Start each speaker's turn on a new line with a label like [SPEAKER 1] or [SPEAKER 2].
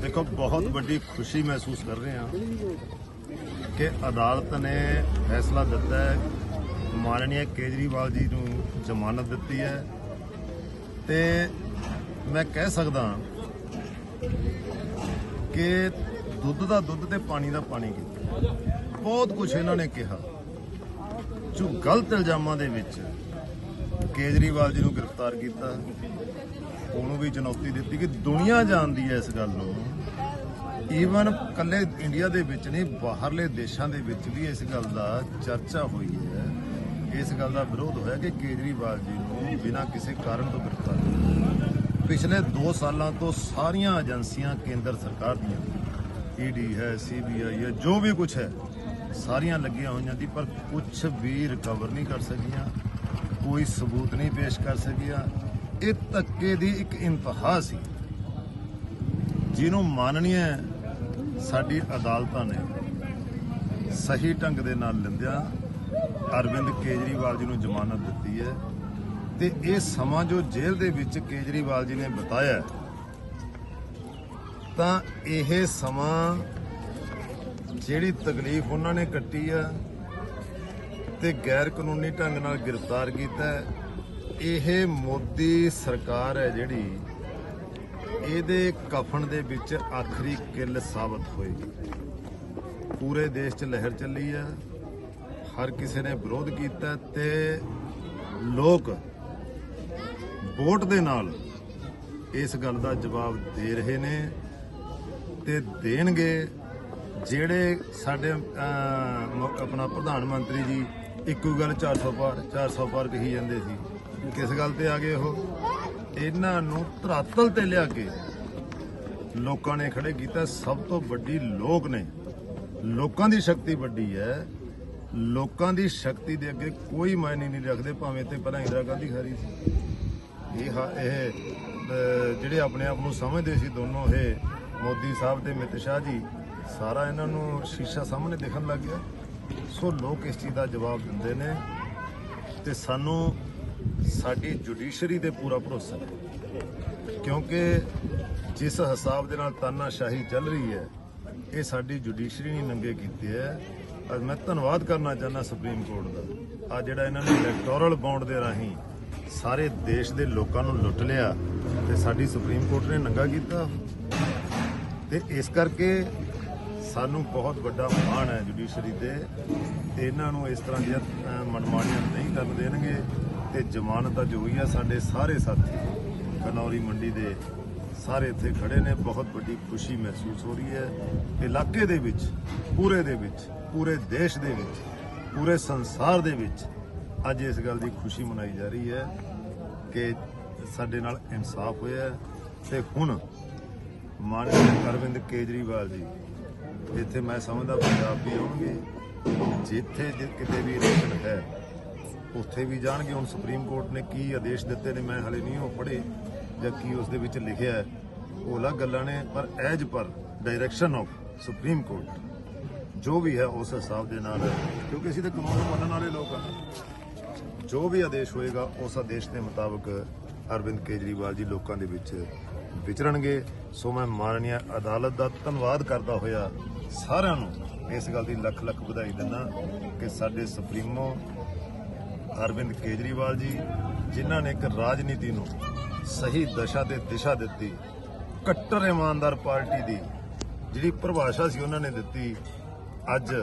[SPEAKER 1] ਦੇਖੋ, ਬਹੁਤ ਵੱਡੀ ਖੁਸ਼ੀ ਮਹਿਸੂਸ ਕਰ ਰਹੇ ਹਾਂ ਕਿ ਅਦਾਲਤ ਨੇ ਫੈਸਲਾ ਦਿੱਤਾ ਹੈ। ਮਾਨਨੀय ਕੇਜਰੀਵਾਲ ਜੀ ਨੂੰ ਜ਼ਮਾਨਤ ਦਿੱਤੀ ਹੈ। ਤੇ ਮੈਂ ਕਹਿ ਸਕਦਾ ਕਿ ਦੁੱਧ ਦਾ ਦੁੱਧ ਤੇ ਪਾਣੀ ਦਾ ਪਾਣੀ ਕੀਤਾ। ਬਹੁਤ ਕੁਝ ਇਹਨਾਂ ਨੇ ਕਿਹਾ। ਜੋ ਗਲਤ ਇਲਜ਼ਾਮਾਂ ਦੇ ਵਿੱਚ ਕੇਜਰੀਵਾਲ ਜੀ ਨੂੰ ਗ੍ਰਿਫਤਾਰ ਕੀਤਾ। ਉਹਨੂੰ ਵੀ ਚੁਣੌਤੀ ਦਿੱਤੀ ਕਿ ਦੁਨੀਆ ਜਾਣਦੀ ਹੈ ਇਸ ਗੱਲ ਨੂੰ। ਈਵਨ ਕੱਲੇ ਇੰਡੀਆ ਦੇ ਵਿੱਚ ਨਹੀਂ, ਬਾਹਰਲੇ ਦੇਸ਼ਾਂ ਦੇ ਵਿੱਚ ਵੀ ਇਸ ਗੱਲ ਦਾ ਚਰਚਾ ਹੋਈ ਹੈ। ਇਸ ਗੱਲ ਦਾ ਵਿਰੋਧ ਹੋਇਆ ਕਿ ਕੇਜਰੀਵਾਲ ਜੀ ਨੂੰ ਬਿਨਾਂ ਕਿਸੇ ਕਾਰਨ ਤੋਂ ਗ੍ਰਿਫਤਾਰ ਕੀਤਾ ਪਿਛਲੇ 2 ਸਾਲਾਂ ਤੋਂ ਸਾਰੀਆਂ ਏਜੰਸੀਆਂ ਕੇਂਦਰ ਸਰਕਾਰ ਦੀਆਂ ਈਡੀ ਹੈ ਸੀਬੀਆਈ ਹੈ, ਜੋ ਵੀ ਕੁਝ ਹੈ, ਸਾਰੀਆਂ ਲੱਗੀਆਂ ਹੋਈਆਂ ਦੀ ਪਰ ਕੁਝ ਵੀ ਰਿਕਵਰ ਨਹੀਂ ਕਰ ਸਕੀਆਂ। ਕੋਈ ਸਬੂਤ ਨਹੀਂ ਪੇਸ਼ ਕਰ ਸਕਿਆ। ਇਹ ਧੱਕੇ ਦੀ ਇੱਕ ਇੰਤਹਾ ਸੀ। ਜਿਹਨੂੰ ਮਾਨਣੀਏ ਸਾਡੀ ਅਦਾਲਤਾਂ ਨੇ ਸਹੀ ਢੰਗ ਦੇ ਨਾਲ ਲਿੰਦਿਆ। ਅਰਵਿੰਦ ਕੇਜਰੀਵਾਲ ਜੀ ਨੂੰ ਜ਼ਮਾਨਤ ਦਿੱਤੀ ਹੈ। ਤੇ ਇਹ ਸਮਾਂ ਜੋ ਜੇਲ੍ਹ ਦੇ ਵਿੱਚ ਕੇਜਰੀਵਾਲ ਜੀ ਨੇ ਬਤਾਇਆ ਤਾਂ ਇਹ ਸਮਾਂ ਜਿਹੜੀ ਤਕਲੀਫ ਉਹਨਾਂ ਨੇ ਕੱਟੀ ਆ ਤੇ ਗੈਰ ਕਾਨੂੰਨੀ ਢੰਗ ਨਾਲ ਗ੍ਰਿਫਤਾਰ ਕੀਤਾ ਇਹ ਮੋਦੀ ਸਰਕਾਰ ਹੈ ਜਿਹੜੀ ਇਹਦੇ ਕਫਨ ਦੇ ਵਿੱਚ ਆਖਰੀ ਕਿੱਲ ਸਾਬਤ ਹੋਏਗੀ ਪੂਰੇ ਦੇਸ਼ 'ਚ ਲਹਿਰ ਚੱਲੀ ਹੈ ਹਰ ਕਿਸੇ ਨੇ ਵਿਰੋਧ ਕੀਤਾ ਤੇ ਲੋਕ ਵੋਟ ਦੇ ਨਾਲ ਇਸ ਗੱਲ ਦਾ ਜਵਾਬ ਦੇ ਰਹੇ ਨੇ ਤੇ ਦੇਣਗੇ ਜਿਹੜੇ ਸਾਡੇ ਆਪਣਾ ਪ੍ਰਧਾਨ ਮੰਤਰੀ ਜੀ ਇੱਕੋ ਗੱਲ 400 ਪਾਰ 400 ਪਾਰ ਕਹੀ ਜਾਂਦੇ ਸੀ। ਕਿਸ ਗੱਲ ਤੇ ਆ ਗਏ ਉਹ? ਇਹਨਾਂ ਨੂੰ ਧਰਾਤਲ ਤੇ ਲਿਆ ਕੇ ਲੋਕਾਂ ਨੇ ਖੜੇ ਕੀਤਾ। ਸਭ ਤੋਂ ਵੱਡੀ ਲੋਕ ਨੇ। ਲੋਕਾਂ ਦੀ ਸ਼ਕਤੀ ਵੱਡੀ ਹੈ। ਲੋਕਾਂ ਦੀ ਸ਼ਕਤੀ ਦੇ ਅੱਗੇ ਕੋਈ ਮਾਇਨੇ ਨਹੀਂ ਰੱਖਦੇ, ਭਾਵੇਂ ਤੇ ਪਹਿਲਾਂ ਇੰਦਰਾ ਗਾਂਧੀ ਖਰੀ ਸੀ। ਇਹ ਹਾ- ਇਹ ਜਿਹੜੇ ਆਪਣੇ ਆਪ ਨੂੰ ਸਮਝਦੇ ਸੀ ਦੋਨੋਂ, ਇਹ ਮੋਦੀ ਸਾਹਿਬ ਤੇ ਅਮਿਤ ਸ਼ਾਹ ਜੀ, ਸਾਰਾ ਇਹਨਾਂ ਨੂੰ ਸ਼ੀਸ਼ਾ ਸਾਹਮਣੇ ਦਿਖਣ ਲੱਗ ਗਿਆ। ਸੋ ਲੋਕ ਇਸ ਚੀਜ਼ ਦਾ ਜਵਾਬ ਦਿੰਦੇ ਨੇ ਤੇ ਸਾਨੂੰ ਸਾਡੀ ਜੁਡੀਸ਼ਰੀ ਤੇ ਪੂਰਾ ਭਰੋਸਾ ਹੈ। ਕਿਉਂਕਿ ਜਿਸ ਹਿਸਾਬ ਦੇ ਨਾਲ ਤਾਨਾਸ਼ਾਹੀ ਚੱਲ ਰਹੀ ਹੈ, ਇਹ ਸਾਡੀ ਜੁਡੀਸ਼ਰੀ ਨੇ ਨੰਗੇ ਕੀਤੇ ਹੈ। ਅੱਜ ਮੈਂ ਧੰਨਵਾਦ ਕਰਨਾ ਚਾਹੁੰਦਾ ਸੁਪਰੀਮ ਕੋਰਟ ਦਾ। ਆ ਜਿਹੜਾ ਇਹਨਾਂ ਨੇ ਇਲੈਕਟੋਰਲ ਬੌਂਡ ਦੇ ਰਾਹੀਂ ਸਾਰੇ ਦੇਸ਼ ਦੇ ਲੋਕਾਂ ਨੂੰ ਲੁੱਟ ਲਿਆ ਤੇ ਸਾਡੀ ਸੁਪਰੀਮ ਕੋਰਟ ਨੇ ਨੰਗਾ ਕੀਤਾ। ਤੇ ਇਸ ਕਰਕੇ ਸਾਨੂੰ ਬਹੁਤ ਵੱਡਾ ਮਾਣ ਹੈ ਜੁਡੀਸ਼ਰੀ ਤੇ ਇਹਨਾਂ ਨੂੰ ਇਸ ਤਰ੍ਹਾਂ ਦੀਆਂ ਅਹ, ਮਨਮਾਨੀਆਂ ਨਹੀਂ ਕਰਨ ਦੇਣਗੇ ਤੇ ਜ਼ਮਾਨਤ ਅੱਜ ਹੋਈ ਹੈ ਸਾਡੇ ਸਾਰੇ ਸਾਥੀ। ਕਨੌਰੀ ਮੰਡੀ ਦੇ ਸਾਰੇ ਇੱਥੇ ਖੜੇ ਨੇ ਬਹੁਤ ਵੱਡੀ ਖੁਸ਼ੀ ਮਹਿਸੂਸ ਹੋ ਰਹੀ ਹੈ। ਇਲਾਕੇ ਦੇ ਵਿੱਚ ਪੂਰੇ ਦੇ ਵਿੱਚ ਪੂਰੇ ਦੇਸ਼ ਦੇ ਵਿੱਚ ਪੂਰੇ ਸੰਸਾਰ ਦੇ ਵਿੱਚ ਅੱਜ ਇਸ ਗੱਲ ਦੀ ਖੁਸ਼ੀ ਮਨਾਈ ਜਾ ਰਹੀ ਹੈ ਕਿ ਸਾਡੇ ਨਾਲ ਇਨਸਾਫ ਹੋਇਆ ਹੈ। ਤੇ ਹੁਣ ਮਾਨਯੋਗ ਅਰਵਿੰਦ ਕੇਜਰੀਵਾਲ ਜੀ ਜਿੱਥੇ ਮੈਂ ਸਮਝਦਾ ਪੰਜਾਬ ਵੀ ਆਉਣਗੇ ਜਿੱਥੇ ਜੇ, ਕਿਤੇ ਵੀ ਇਲੈਕਸ਼ਨ ਹੈ, ਉੱਥੇ ਵੀ ਜਾਣਗੇ। ਹੁਣ ਸੁਪਰੀਮ ਕੋਰਟ ਨੇ ਕੀ ਆਦੇਸ਼ ਦਿੱਤੇ ਨੇ, ਮੈਂ ਹਲੇ ਨਹੀਂ ਉਹ ਪੜ੍ਹੇ, ਜਾਂ ਕੀ ਉਸ ਦੇ ਵਿੱਚ ਲਿਖਿਆ ਹੈ। ਉਹ ਅਲੱਗ ਗੱਲਾਂ ਨੇ, ਪਰ as per direction of supreme court ਜੋ ਵੀ ਹੈ ਉਸ ਹਿਸਾਬ ਦੇ ਨਾਲ ਕਿਉਂਕਿ ਅਸੀਂ ਤਾਂ ਕਾਨੂੰਨ ਨੂੰ ਮੰਨਣ ਵਾਲੇ ਲੋਕ ਹਾਂ। ਜੋ ਵੀ ਆਦੇਸ਼ ਹੋਏਗਾ, ਉਸ ਆਦੇਸ਼ ਦੇ ਮੁਤਾਬਕ ਅਰਵਿੰਦ ਕੇਜਰੀਵਾਲ ਜੀ ਲੋਕਾਂ ਦੇ ਵਿੱਚ ਵਿਚਰਨਗੇ। ਸੋ ਮੈਂ ਮਾਨਨੀਆ ਅਦਾਲਤ ਦਾ ਧੰਨਵਾਦ ਕਰਦਾ ਹੋਇਆ ਸਾਰਿਆਂ ਨੂੰ ਇਸ ਗੱਲ ਦੀ ਲੱਖ ਲੱਖ ਵਧਾਈ ਦਿੰਦਾ ਕਿ ਸਾਡੇ ਸੁਪਰੀਮੋ ਅਰਵਿੰਦ ਕੇਜਰੀਵਾਲ ਜੀ, ਜਿਨ੍ਹਾਂ ਨੇ ਇੱਕ ਰਾਜਨੀਤੀ ਨੂੰ ਸਹੀ ਦਸ਼ਾ ਤੇ ਦਿਸ਼ਾ ਦਿੱਤੀ, ਕੱਟਰ ਇਮਾਨਦਾਰ ਪਾਰਟੀ ਦੀ ਜਿਹੜੀ ਪਰਿਭਾਸ਼ਾ ਸੀ ਉਹਨਾਂ ਨੇ ਦਿੱਤੀ ਅੱਜ।